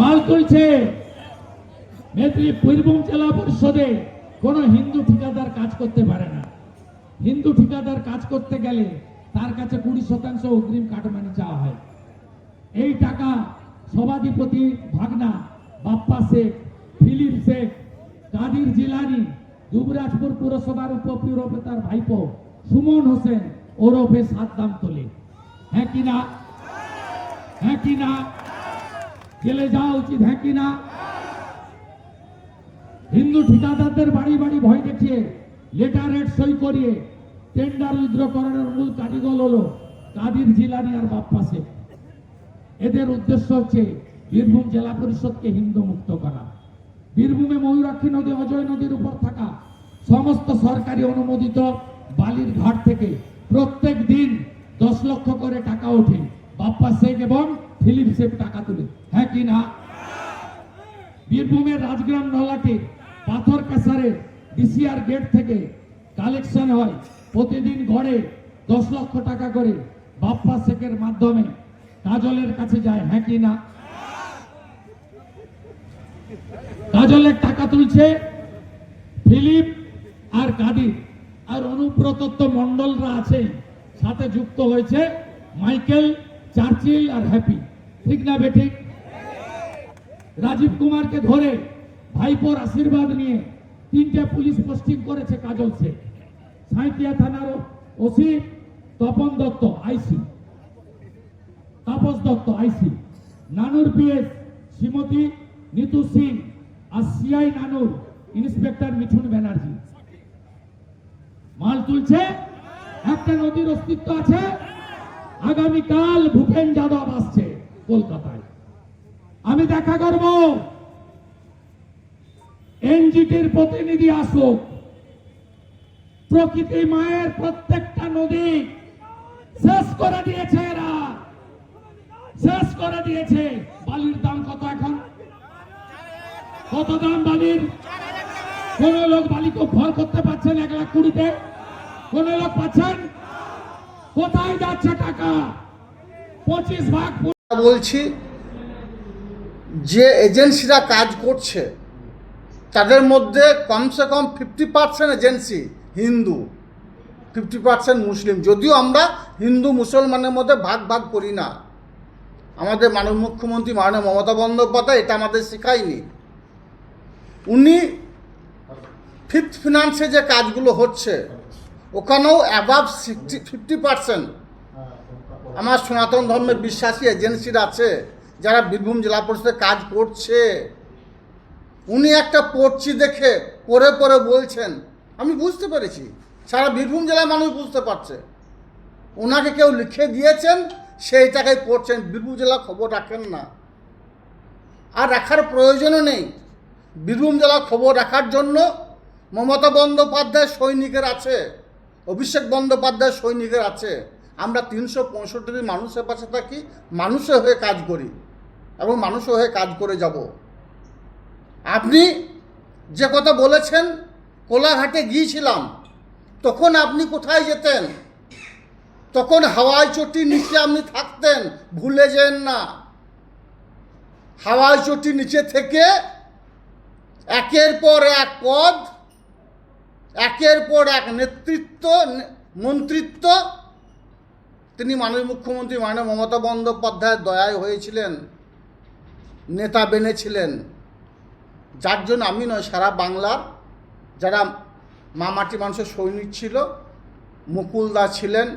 মাল তুলছে। মেদিনী বীরভূম জেলা পরিষদে হিন্দু ঠিকাদার কাজ করতে পারে না। হিন্দু ঠিকাদার কাজ করতে গেলে তার কাছে কুড়ি শতাংশ অগ্রিম কাটমানি চাওয়া হয়। এই টাকা সভাধিপতি ভাগনা, বাপ্পা শেখ, ফিলিপ শেখ, কাদির জিলানি যুবরাজপুর পুরসভার উপপুরবে তার ভাইপো সুমন হোসেন ওরফে সাদ্দাম তোলে। হ্যাঁ কি না হ্যাঁ কি না যাওয়া উচিত হ্যাঁ কি না হিন্দু ঠিকাদারদের বাড়ি বাড়ি ভয় দেখিয়ে, লেটার সই করিয়ে টেন্ডার উইথড্র করানোর মূল কারিগর হলো কাদির জিলানি আর বাপ্পা শেখ এদের উদ্দেশ্য হচ্ছে বীরভূম জেলা পরিষদকে হিন্দু মুক্ত করা। বীরভূমে ময়ূরাক্ষী নদী, অজয় নদীর উপর থাকা সমস্ত সরকারি অনুমোদিত বালির ঘাট থেকে প্রত্যেক দিন দশ লক্ষ করে টাকা ওঠে। বাপ্পা শেখ এবং ফিলিপ শেখ টাকা তুলে। হ্যাঁ কি না? বীরভূমের রাজগ্রাম নলাটে পাথর কাসারে ডিসিআর গেট থেকে কালেকশন হয়। প্রতিদিন গড়ে দশ লক্ষ টাকা করে বাপ্পা শেখের মাধ্যমে কাজলের কাছে যায়। হ্যাঁ কি না? কাজলের টাকা তুলছে ফিলিপ আর কাদির। আর অনুব্রতত্ব মন্ডলরা আছে সাথে যুক্ত হয়েছে মাইকেল চার্চিল আর হ্যাপি। ঠিক না বেঠিক রাজীব কুমারকে ধরে ভাইপোর আশীর্বাদ নিয়ে তিনটে পুলিশ পোস্টিং করেছে কাজল শেখ। সাঁইতিয়া থানার OC Tapan Dutta, IC. Tapas Dutta, IC. Nanoor PS, Shrimati Nitu Singh আর সিআই নানুর ইন্সপেক্টর মিঠুন ব্যানার্জি। মাল তুলছে একটা নদীর অস্তিত্ব আছে। আগামীকাল ভূপেন যাদব আসছে কলকাতায়। আমি দেখা করব। এনজিটির প্রতিনিধি আসুক। প্রকৃতি মায়ের প্রত্যেকটা নদী শেষ করে দিয়েছে এরা। শেষ করে দিয়েছে। বালির দাম কত এখন? কত দাম বালির? কোন লোক বালিকে ভর করতে পারছেন এক লাখ কুড়িতে। কোন লোক পাচ্ছেন কোথায় যাচ্ছে টাকা? পঁচিশ ভাগ বলছি, যে এজেন্সিরা কাজ করছে, তাদের মধ্যে কমসে কম fifty percent agency Hindu fifty percent Muslim. যদিও আমরা হিন্দু মুসলমানের মধ্যে ভাগ ভাগ করি না। আমাদের মাননীয় মুখ্যমন্ত্রী মাননীয় মমতা বন্দ্যোপাধ্যায় এটা আমাদের শেখায়নি। উনি ফিফথ ফিনান্সে যে কাজগুলো হচ্ছে ওখানেও অ্যাবাভ সিক্সটি ফিফটি পার্সেন্ট আমার সনাতন ধর্মের বিশ্বাসী এজেন্সির আছে, যারা বীরভূম জেলা পরিষদে কাজ করছে। উনি একটা পড়ছি দেখে পরে পরে বলছেন, আমি বুঝতে পেরেছি। সারা বীরভূম জেলার মানুষ বুঝতে পারছে। ওনাকে কেউ লিখে দিয়েছেন, সেই টাকায় পড়ছেন। বীরভূম জেলা খবর রাখেন না। আর রাখার প্রয়োজনও নেই। বীরভূম জেলা খবর রাখার জন্য মমতা বন্দ্যোপাধ্যায় সৈনিকের আছে। অভিষেক বন্দ্যোপাধ্যায় সৈনিকের আছে। আমরা তিনশো পঁয়ষট্টি মানুষের পাশে থাকি মানুষের হয়ে কাজ করি এবং মানুষের হয়ে কাজ করে যাব। আপনি যে কথা বলেছেন, কোলাঘাটে গিয়েছিলাম, তখন আপনি কোথায় যেতেন? তখন হাওয়াই চটির নিচে আপনি থাকতেন, ভুলে যেন না। হাওয়াই চটির নিচে থেকে একের পর এক পদ একের পর এক নেতৃত্ব, মন্ত্রিত্ব। তিনি মাননীয় মুখ্যমন্ত্রী মাননীয় মমতা বন্দ্যোপাধ্যায়ের দয়ায় হয়েছিলেন, নেতা বেনেছিলেন। যার জন্য আমি নয়, সারা বাংলার যারা মা মাটি মানুষের সৈনিক ছিল, মুকুলদা ছিলেন,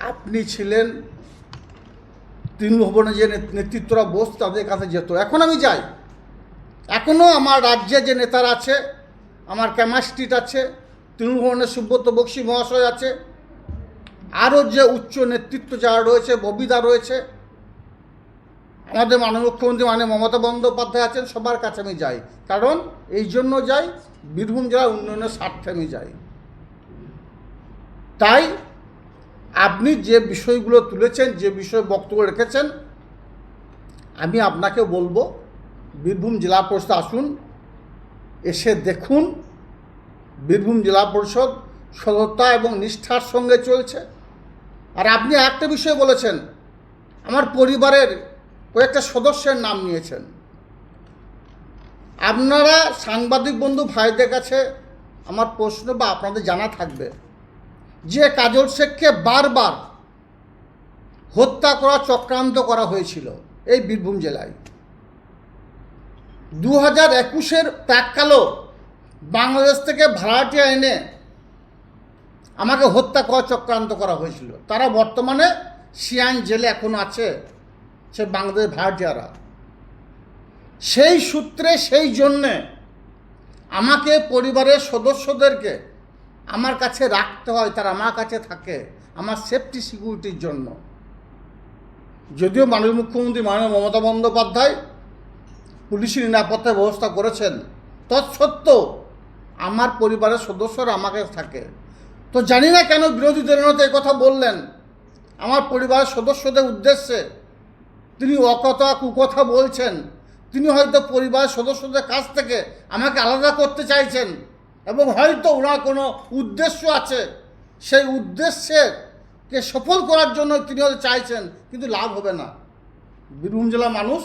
আপনি ছিলেন, তৃণভবনে যে নেত- নেতৃত্বরা বস তাদের কাছে যেত। এখন আমি যাই। এখনও আমার রাজ্যে যে নেতারা আছে আমার ক্যামাস্ট্রিট আছে তৃণমূল ভবনের সুব্রত বক্সি মহাশয় আছে, আরও যে উচ্চ নেতৃত্ব যারা রয়েছে, ববিদা রয়েছে, আমাদের মাননীয় মুখ্যমন্ত্রী মানে মমতা বন্দ্যোপাধ্যায় আছেন, সবার কাছে আমি যাই। কারণ এই জন্য যাই, বীরভূম জেলার উন্নয়নের স্বার্থে আমি যাই। তাই আপনি যে বিষয়গুলো তুলেছেন, যে বিষয়ে বক্তব্য রেখেছেন, আমি আপনাকে বলব, বীরভূম জেলা পরিষদ আসুন এসে দেখুন, বীরভূম জেলা পরিষদ সততা এবং নিষ্ঠার সঙ্গে চলছে। আর আপনি একটা বিষয় বলেছেন, আমার পরিবারের কয়েকটা সদস্যের নাম নিয়েছেন। আপনারা সাংবাদিক বন্ধু ভাইদের কাছে আমার প্রশ্ন বা আপনাদের জানা থাকবে যে কাজল শেখকে বারবার হত্যা করা, চক্রান্ত করা হয়েছিল এই বীরভূম জেলায়। দু হাজার একুশের প্রাককালও বাংলাদেশ থেকে ভাড়াটিয়া এনে আমাকে হত্যা করা চক্রান্ত করা হয়েছিল। তারা বর্তমানে সিয়ান জেলে এখন আছে, সে বাংলাদেশ ভাড়াটিয়ারা। সেই সূত্রে, সেই জন্যে আমাকে পরিবারের সদস্যদেরকে আমার কাছে রাখতে হয়, তারা আমার কাছে থাকে আমার সেফটি সিকিউরিটির জন্য। যদিও মাননীয় মুখ্যমন্ত্রী মাননীয় মমতা বন্দ্যোপাধ্যায় পুলিশি নিরাপত্তা ব্যবস্থা করেছেন। তৎসত্ত্বেও আমার পরিবারের সদস্যরা আমাকে থাকে। তো জানি না কেন বিরোধী দলনেতা কথা বললেন। আমার পরিবারের সদস্যদের উদ্দেশ্যে তিনি অকথা কুকথা বলছেন। তিনি হয়তো পরিবারের সদস্যদের কাছ থেকে আমাকে আলাদা করতে চাইছেন এবং হয়তো ওনার কোনো উদ্দেশ্য আছে। সেই উদ্দেশ্যের কে সফল করার জন্য তিনি হয়তো চাইছেন, কিন্তু লাভ হবে না। বীরভূম জেলার মানুষ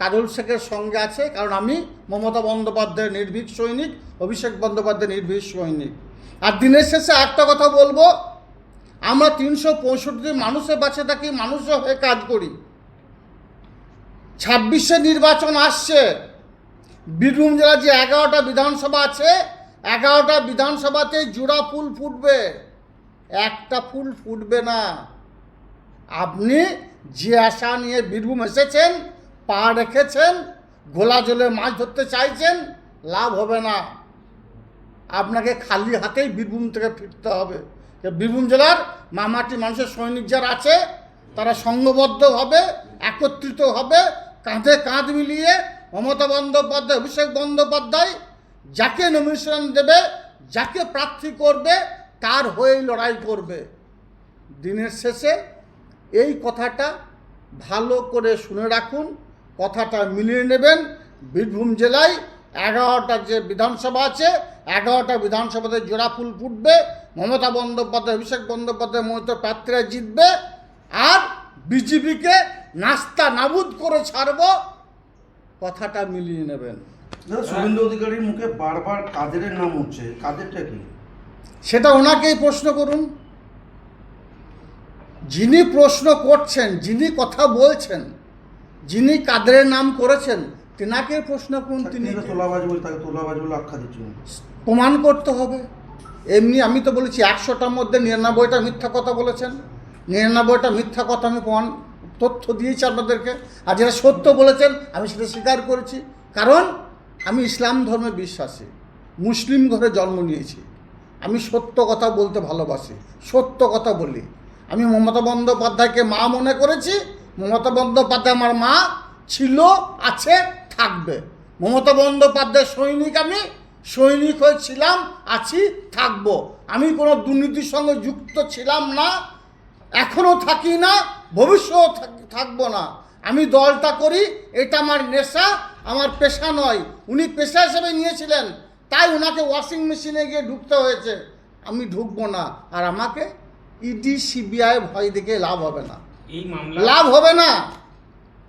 কাজল শেখের সঙ্গে আছে, কারণ আমি মমতা বন্দ্যোপাধ্যায়ের নির্ভীক সৈনিক, অভিষেক বন্দ্যোপাধ্যায়ের নির্ভীক সৈনিক। আর দিনের শেষে একটা কথা বলব, আমরা তিনশো পঁয়ষট্টি মানুষের বাঁচে থাকি মানুষের হয়ে কাজ করি। ছাব্বিশে নির্বাচন আসছে, বীরভূম জেলার যে এগারোটা বিধানসভা আছে, এগারোটা বিধানসভাতে জোড়া ফুল ফুটবে। একটা ফুল ফুটবে না। আপনি যে আশা নিয়ে বীরভূম এসেছেন পা রেখেছেন, গোলা জলে মাছ ধরতে চাইছেন, লাভ হবে না। আপনাকে খালি হাতেই বীরভূম থেকে ফিরতে হবে। বীরভূম জেলার মামাটি মানুষের সৈনিক যারা আছে, তারা সংঘবদ্ধ হবে, একত্রিত হবে, কাঁধে কাঁধ মিলিয়ে মমতা বন্দ্যোপাধ্যায়, অভিষেক বন্দ্যোপাধ্যায় যাকে নমিনেশন দেবে, যাকে প্রার্থী করবে, তার হয়েই লড়াই করবে। দিনের শেষে এই কথাটা ভালো করে শুনে রাখুন। কথাটা মিলিয়ে নেবেন। বীরভূম জেলায় এগারোটা যে বিধানসভা আছে এগারোটা বিধানসভাতে জোড়া ফুল ফুটবে মমতা বন্দ্যোপাধ্যায় অভিষেক বন্দ্যোপাধ্যায় মমতা প্রার্থীরা জিতবে আর বিজেপিকে নাস্তা নাবুদ করে ছাড়বো কথাটা মিলিয়ে নেবেন। শুভেন্দু অধিকারীর মুখে বারবার কাদের নাম উঠছে কাদেরটা কি? সেটা ওনাকেই প্রশ্ন করুন। যিনি প্রশ্ন করছেন যিনি কথা বলছেন যিনি কাদের নাম করেছেন তেনাকে প্রশ্ন করুন তিনি তোলাবাজ বলে তাকে তোলাবাজ বলে আখ্যা দিচ্ছেন? প্রমাণ করতে হবে। এমনি আমি তো বলেছি একশোটার মধ্যে নিরানব্বইটা মিথ্যা কথা বলেছেন। নিরানব্বইটা মিথ্যা কথা আমি প্রমাণ তথ্য দিয়েছি আপনাদেরকে। আর যেটা সত্য বলেছেন আমি সেটা স্বীকার করেছি। কারণ আমি ইসলাম ধর্মে বিশ্বাসী। মুসলিম ঘরে জন্ম নিয়েছি। আমি সত্য কথা বলতে ভালোবাসি। সত্য কথা বলি। আমি মমতা বন্দ্যোপাধ্যায়কে মা মনে করেছি মমতা বন্দ্যোপাধ্যায় আমার মা ছিল, আছে, থাকবে। মমতা বন্দ্যোপাধ্যায় সৈনিক আমি, সৈনিক হয়েছিলাম আছি, থাকব। আমি কোনো দুর্নীতির সঙ্গে যুক্ত ছিলাম না, এখনও থাকি না ভবিষ্যৎ থাকব না। আমি দলটা করি, এটা আমার নেশা, আমার পেশা নয়। উনি পেশা হিসেবে নিয়েছিলেন, তাই ওনাকে ওয়াশিং মেশিনে গিয়ে ঢুকতে হয়েছে। আমি ঢুকবো না, আর আমাকে ইডি সিবিআই ভয় দেখে লাভ হবে না। এই মামলা লাভ হবে না।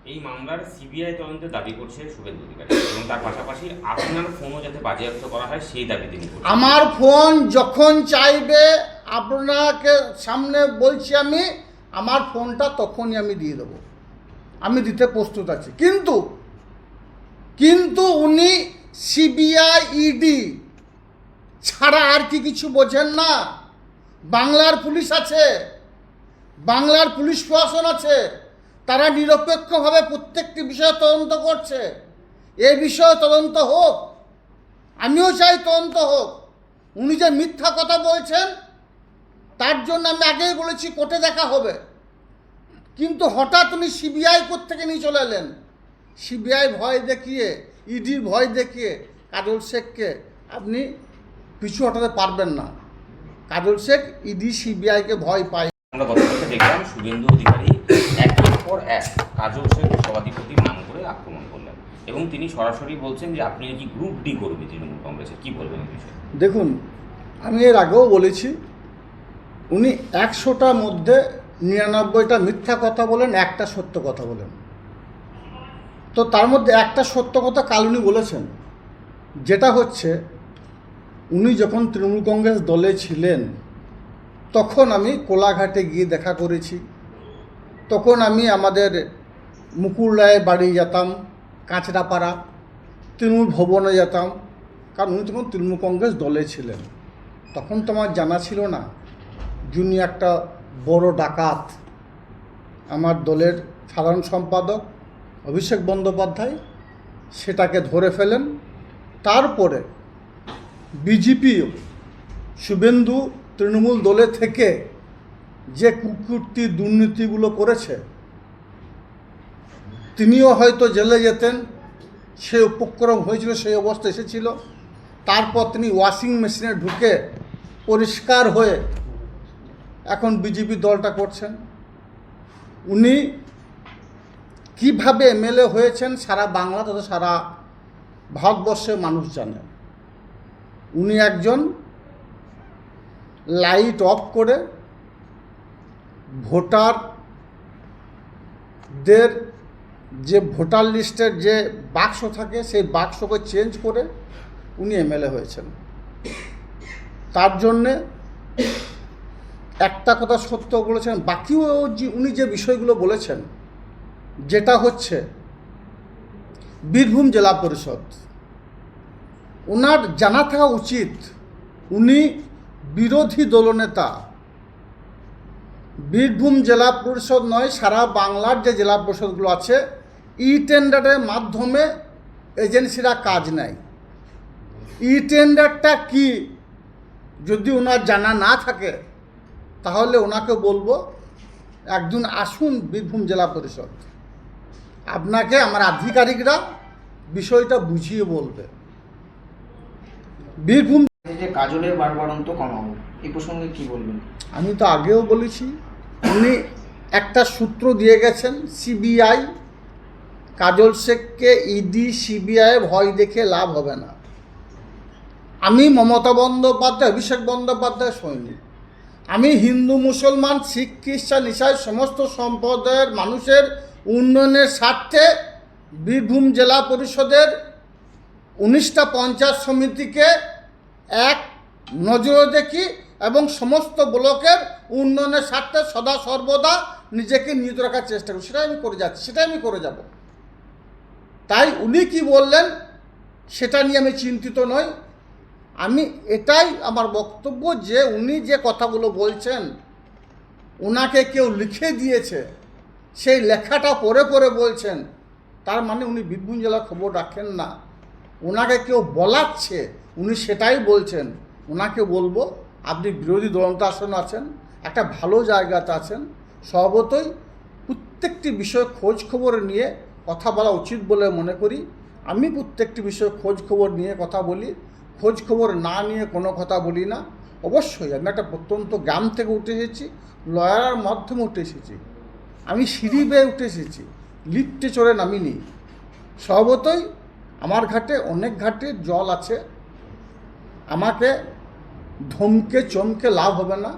এই মামলার সিবিআই দাবি করছে শুভেন্দু অধিকারী এবং তার পাশাপাশি আপনার ফোনও যাতে বাজেয়াপ্ত করা হয় সেই দাবি তিনি আমার ফোন যখন চাইবে আপনাকে সামনে বলছি আমি আমার ফোনটা তখনই আমি দিয়ে দেবো। আমি দিতে প্রস্তুত আছি। কিন্তু কিন্তু উনি সিবিআই ইডি ছাড়া আর কি কিছু বোঝেন না। বাংলার পুলিশ আছে। বাংলার পুলিশ প্রশাসন আছে, তারা নিরপেক্ষভাবে প্রত্যেকটি বিষয়ে তদন্ত করছে। এ বিষয়ে তদন্ত হোক, আমিও চাই তদন্ত হোক। উনি যে মিথ্যা কথা বলছেন, তার জন্য আমি আগেই বলেছি, কোর্টে দেখা হবে। কিন্তু হঠাৎ উনি সিবিআই থেকে নিয়ে চলে এলেন। সিবিআই ভয় দেখিয়ে, ইডির ভয় দেখিয়ে, কাজল শেখকে আপনি পিছু হটাতে পারবেন না। কাজল শেখ, ইডি, সিবিআইকে ভয় পায়। আমরা গতকালকে দেখলাম শুভেন্দু অধিকারী একের পর এক কাজল শেখ সভাধিপতির নাম করে আক্রমণ করলেন। এবং তিনি সরাসরি বলছেন যে আপনি নাকি গ্রুপ ডি করবে তৃণমূল কংগ্রেসের কি বলবেন দেখুন, আমি এর আগেও বলেছি, উনি একশোটার মধ্যে নিরানব্বইটা মিথ্যা কথা বলেন, একটা সত্য কথা বলেন। তো তার মধ্যে একটা সত্য কথা কাল উনি বলেছেন, যেটা হচ্ছে, উনি যখন তৃণমূল কংগ্রেস দলে ছিলেন তখন আমি কোলাঘাটে গিয়ে দেখা করেছি। তখন আমি আমাদের মুকুল রায়ের বাড়ি যেতাম, কাঁচরাপাড়া, তৃণমূল ভবনে যেতাম, কারণ উনি তখন তৃণমূল কংগ্রেস দলে ছিলেন। তখন তো আমার জানা ছিল না যিনি একটা বড় ডাকাত। আমার দলের সাধারণ সম্পাদক অভিষেক বন্দ্যোপাধ্যায় সেটাকে ধরে ফেলেন। তারপরে বিজেপিও শুভেন্দু তৃণমূল দলে থেকে যে কুকুরটি দুর্নীতিগুলো করেছে, তিনিও হয়তো জেলে যেতেন, সে উপক্রম হয়েছিল, সেই অবস্থা এসেছিল। তারপর তিনি ওয়াশিং মেশিনে ঢুকে পরিষ্কার হয়ে এখন বিজেপি দলটা করছেন। উনি কীভাবে এমএলএ হয়েছেন সারা বাংলা তথা সারা ভারতবর্ষের মানুষ জানে। উনি একজন লাইট অফ করে ভোটারদের যে ভোটার লিস্টের যে বাক্স থাকে, সেই বাক্সকে চেঞ্জ করে উনি এমএলএ হয়েছেন। তার জন্যে একটা কথা সত্য বলেছেন বাকিও যে উনি যে বিষয়গুলো বলেছেন, যেটা হচ্ছে বীরভূম জেলা পরিষদ, ওনার জানা থাকা উচিত উনি বিরোধী দলনেতা। বীরভূম জেলা পরিষদ নয়, সারা বাংলার যে জেলা পরিষদগুলো আছে ই টেন্ডারের মাধ্যমে এজেন্সিরা কাজ নেয়। ই টেন্ডারটা কি? যদি ওনার জানা না থাকে, তাহলে ওনাকে বলব একজন আসুন বীরভূম জেলা পরিষদ। আপনাকে আমার আধিকারিকরা বিষয়টা বুঝিয়ে বলবে। বীরভূম যে কাজলের বারবারন্ত কমাবো এই প্রসঙ্গে কি বলবেন? আমি তো আগেও বলেছি, উনি একটা সূত্র দিয়ে গেছেন, সিবিআই, কাজল শেখকে ইডি সিবিআই ভয় দেখে লাভ হবে না। আমি মমতা বন্দ্যোপাধ্যায়, অভিষেক বন্দ্যোপাধ্যায় সৈনিক। আমি হিন্দু, মুসলমান, শিখ, খ্রিস্টান, ইসাই, সমস্ত সম্প্রদায়ের মানুষের উন্নয়নের স্বার্থে বীরভূম জেলা পরিষদের উনিশটা পঞ্চায়েত সমিতিকে এক নজরে দেখি এবং সমস্ত ব্লকের উন্নয়নের স্বার্থে সদা সর্বদা নিজেকে নিয়োজিত রাখার চেষ্টা করি সেটাই আমি করে যাচ্ছি, সেটাই আমি করে যাব। তাই উনি কি বললেন সেটা নিয়ে আমি চিন্তিত নই। আমি এটাই আমার বক্তব্য যে উনি যে কথাগুলো বলছেন ওনাকে কেউ লিখে দিয়েছে, সেই লেখাটা পড়ে পড়ে বলছেন, তার মানে উনি বীরভূম জেলার খবর রাখেন না। ওনাকে কেউ বলাচ্ছে উনি সেটাই বলছেন, ওনাকে বলব, আপনি বিরোধী দলন্ত আসন আছেন, একটা ভালো জায়গাতে আছেন, স্বভাবতই প্রত্যেকটি বিষয় খোঁজ খবর নিয়ে কথা বলা উচিত বলে মনে করি। আমি প্রত্যেকটি বিষয়ে খোঁজ খবর নিয়ে কথা বলি খোঁজ খবর না নিয়ে কোনো কথা বলি না। অবশ্যই আমি একটা প্রত্যন্ত গ্রাম থেকে উঠে এসেছি লয়ার মাধ্যমে উঠে এসেছি। আমি সিঁড়ি বেয়ে উঠে এসেছি, লিফটে চড়ে নামিনি। স্বভাবতই আমার ঘাটে অনেক ঘাটে জল আছে আমাকে ধমকে চমকে লাভ হবে না।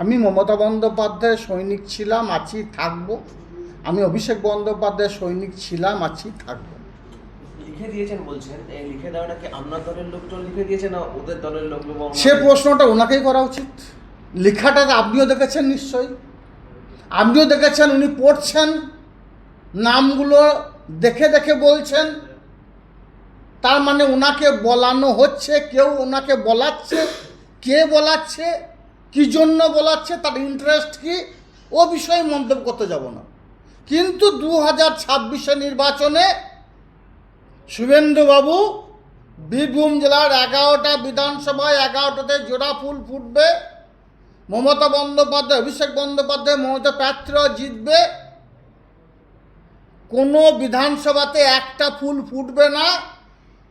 আমি মমতা বন্দ্যোপাধ্যায়ের সৈনিক ছিলাম আছি থাকব। আমি অভিষেক বন্দ্যোপাধ্যায়ের সৈনিক ছিলাম আছি থাকব। লিখে দিয়েছেন বলছেন লিখে দেওয়াটা কি আপনার দলের লোকজন লিখে দিয়েছে না ওদের দলের লোক সে প্রশ্নটা ওনাকেই করা উচিত। লেখাটা তো আপনিও দেখেছেন নিশ্চয়ই। আপনিও দেখেছেন উনি পড়ছেন নামগুলো দেখে দেখে বলছেন। তার মানে ওনাকে বলানো হচ্ছে, কেউ ওনাকে বলাচ্ছে, কে বলাচ্ছে, কি জন্য বলাচ্ছে, তার ইন্টারেস্ট কি, ও বিষয়ে মন্তব্য করতে যাব না। কিন্তু দু হাজার ছাব্বিশে নির্বাচনে শুভেন্দুবাবু বীরভূম জেলার এগারোটা বিধানসভায় এগারোটাতে জোড়া ফুল ফুটবে, মমতা বন্দ্যোপাধ্যায়, অভিষেক বন্দ্যোপাধ্যায়, মমতা প্রার্থীরাও জিতবে, কোনো বিধানসভাতে একটা ফুল ফুটবে না।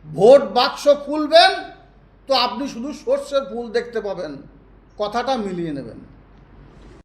ভোট বাক্স খুলবেন তো আপনি শুধু সর্ষের ফুল দেখতে পাবেন। কথাটা মিলিয়ে নেবেন।